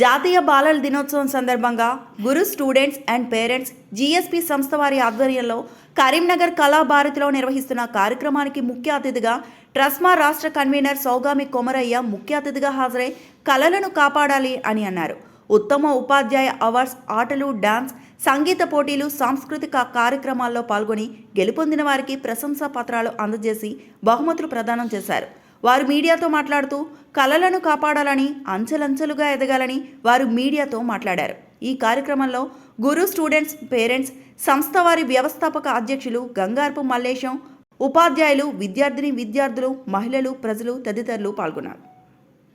జాతీయ బాలల దినోత్సవం సందర్భంగా గురు స్టూడెంట్స్ అండ్ పేరెంట్స్ జీఎస్పీ సంస్థ వారి ఆధ్వర్యంలో కరీంనగర్ కళాభారతిలో నిర్వహిస్తున్న కార్యక్రమానికి ముఖ్య అతిథిగా ట్రస్మా రాష్ట్ర కన్వీనర్ సౌగామి కొమరయ్య ముఖ్య అతిథిగా హాజరై కళలను కాపాడాలి అని అన్నారు. ఉత్తమ ఉపాధ్యాయ అవార్డ్స్ ఆటలు డాన్స్ సంగీత పోటీలు సాంస్కృతిక కార్యక్రమాల్లో పాల్గొని గెలుపొందిన వారికి ప్రశంసా పత్రాలు అందజేసి బహుమతులు ప్రదానం చేశారు. వారు మీడియాతో మాట్లాడుతూ కళలను కాపాడాలని అంచెలంచెలుగా ఎదగాలని వారు మీడియాతో మాట్లాడారు. ఈ కార్యక్రమంలో గురు స్టూడెంట్స్ పేరెంట్స్ సంస్థ వారి వ్యవస్థాపక అధ్యక్షులు గంగార్పు మల్లేశం ఉపాధ్యాయులు విద్యార్థిని విద్యార్థులు మహిళలు ప్రజలు తదితరులు పాల్గొన్నారు.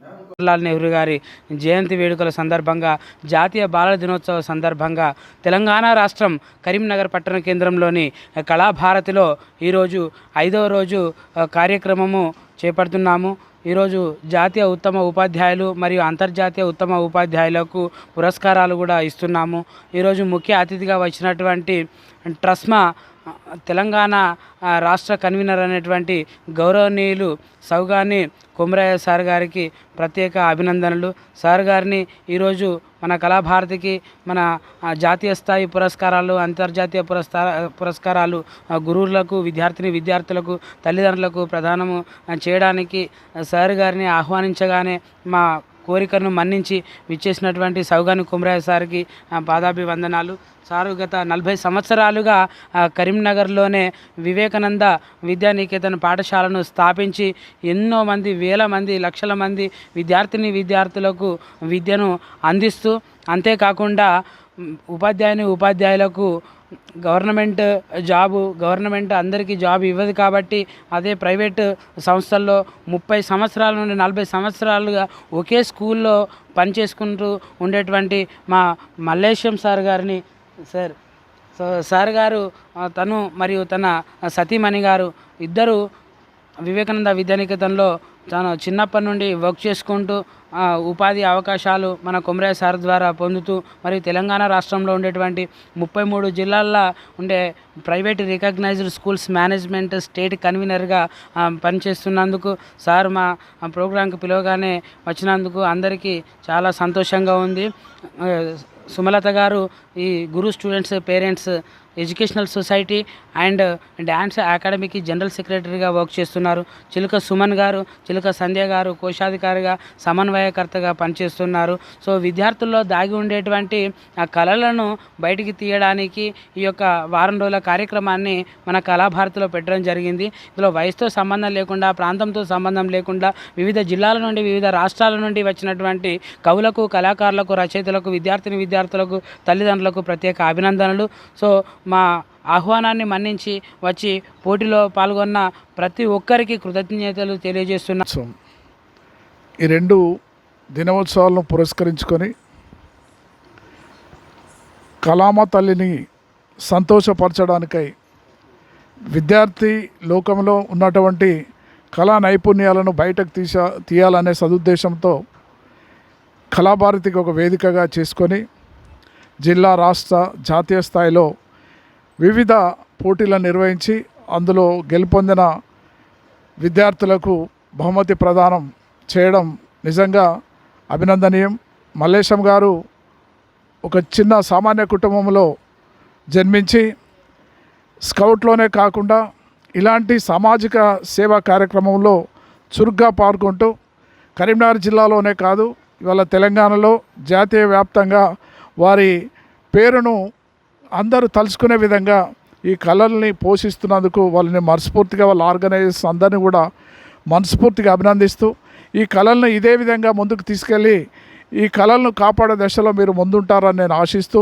జవహర్లాల్ నెహ్రూ గారి జయంతి వేడుకల సందర్భంగా జాతీయ బాలల దినోత్సవ సందర్భంగా తెలంగాణ రాష్ట్రం కరీంనగర్ పట్టణ కేంద్రంలోని కళాభారతిలో ఈరోజు ఐదవ రోజు కార్యక్రమము చేపడుతున్నాము. ఈరోజు జాతీయ ఉత్తమ ఉపాధ్యాయులు మరియు అంతర్జాతీయ ఉత్తమ ఉపాధ్యాయులకు పురస్కారాలు కూడా ఇస్తున్నాము. ఈరోజు ముఖ్య అతిథిగా వచ్చినటువంటి ట్రస్మా తెలంగాణ రాష్ట్ర కన్వీనర్ అనేటువంటి గౌరవనీయులు సౌగాని కొమరయ్య సార్ గారికి ప్రత్యేక అభినందనలు. సార్ గారిని ఈరోజు మన కళాభారతికి మన జాతీయ స్థాయి పురస్కారాలు అంతర్జాతీయ పురస్కార పురస్కారాలు గురువులకు విద్యార్థిని విద్యార్థులకు తల్లిదండ్రులకు ప్రదానము చేయడానికి సార్ గారిని ఆహ్వానించగానే మా కోరికను మన్నించి విచ్చేసినటువంటి సౌగాని కుమరాయ సార్కి పాదాభివందనాలు. సారు గత నలభై సంవత్సరాలుగా కరీంనగర్లోనే వివేకానంద విద్యానికేతన్ పాఠశాలను స్థాపించి ఎన్నో మంది వేల మంది లక్షల మంది విద్యార్థిని విద్యార్థులకు విద్యను అందిస్తూ అంతేకాకుండా ఉపాధ్యాయుని ఉపాధ్యాయులకు గవర్నమెంట్ జాబు గవర్నమెంట్ అందరికీ జాబ్ ఇవ్వదు కాబట్టి అదే ప్రైవేట్ సంస్థల్లో ముప్పై సంవత్సరాల నుండి నలభై సంవత్సరాలుగా ఒకే స్కూల్లో పనిచేసుకుంటూ ఉండేటువంటి మా మల్లేశం సార్ గారిని సార్ సో సార్ గారు తను మరియు తన సతీమణి గారు ఇద్దరు వివేకానంద విద్యానికేతన్లో తాను చిన్నప్పటి నుండి వర్క్ చేసుకుంటూ ఉపాధి అవకాశాలు మన కొమరే సార్ ద్వారా పొందుతూ మరియు తెలంగాణ రాష్ట్రంలో ఉండేటువంటి ముప్పై మూడు జిల్లాల్లో ఉండే private recognised schools management state కన్వీనర్గా పనిచేస్తున్నందుకు సార్ మా ప్రోగ్రాంకి పిలవగానే వచ్చినందుకు అందరికీ చాలా సంతోషంగా ఉంది. సుమలత గారు ఈ Guru students parents educational society and dance అకాడమీకి జనరల్ సెక్రటరీగా వర్క్ చేస్తున్నారు. చిలుక సుమన్ గారు చిలుక సంధ్య గారు కోశాధికారిగా సమన్వయకర్తగా పనిచేస్తున్నారు. సో విద్యార్థుల్లో దాగి ఉండేటువంటి ఆ కళలను బయటికి తీయడానికి ఈ యొక్క వారం రోజుల కార్యక్రమాన్ని మన కళాభారతిలో పెట్టడం జరిగింది. ఇందులో వయసుతో సంబంధం లేకుండా ప్రాంతంతో సంబంధం లేకుండా వివిధ జిల్లాల నుండి వివిధ రాష్ట్రాల నుండి వచ్చినటువంటి కవులకు కళాకారులకు రచయితలకు విద్యార్థిని విద్యార్థులకు తల్లిదండ్రులకు ప్రత్యేక అభినందనలు. సో మా ఆహ్వానాన్ని మన్నించి వచ్చి పోటీలో పాల్గొన్న ప్రతి ఒక్కరికి కృతజ్ఞతలు తెలియజేస్తున్నా ఈ రెండు దినోత్సవాలను పురస్కరించుకొని కలామ తల్లిని సంతోషపరచడానికై విద్యార్థి లోకంలో ఉన్నటువంటి కళా నైపుణ్యాలను బయటకు తీసా తీయాలనే సదుద్దేశంతో కళాభారతికి ఒక వేదికగా చేసుకొని జిల్లా రాష్ట్ర జాతీయ స్థాయిలో వివిధ పోటీలను నిర్వహించి అందులో గెలుపొందిన విద్యార్థులకు బహుమతి ప్రదానం చేయడం నిజంగా అభినందనీయం. మల్లేశం గారు ఒక చిన్న సామాన్య కుటుంబంలో జన్మించి స్కౌట్లోనే కాకుండా ఇలాంటి సామాజిక సేవా కార్యక్రమంలో చురుగ్గా పాల్గొంటూ కరీంనగర్ జిల్లాలోనే కాదు ఇవాళ తెలంగాణలో జాతీయ వ్యాప్తంగా వారి పేరును అందరూ తలుచుకునే విధంగా ఈ కళల్ని పోషిస్తున్నందుకు వాళ్ళని మనస్ఫూర్తిగా వాళ్ళ ఆర్గనైజర్స్ అందరినీ కూడా మనస్ఫూర్తిగా అభినందిస్తూ ఈ కళలను ఇదే విధంగా ముందుకు తీసుకెళ్ళి ఈ కళలను కాపాడే దశలో మీరు ముందుంటారని నేను ఆశిస్తూ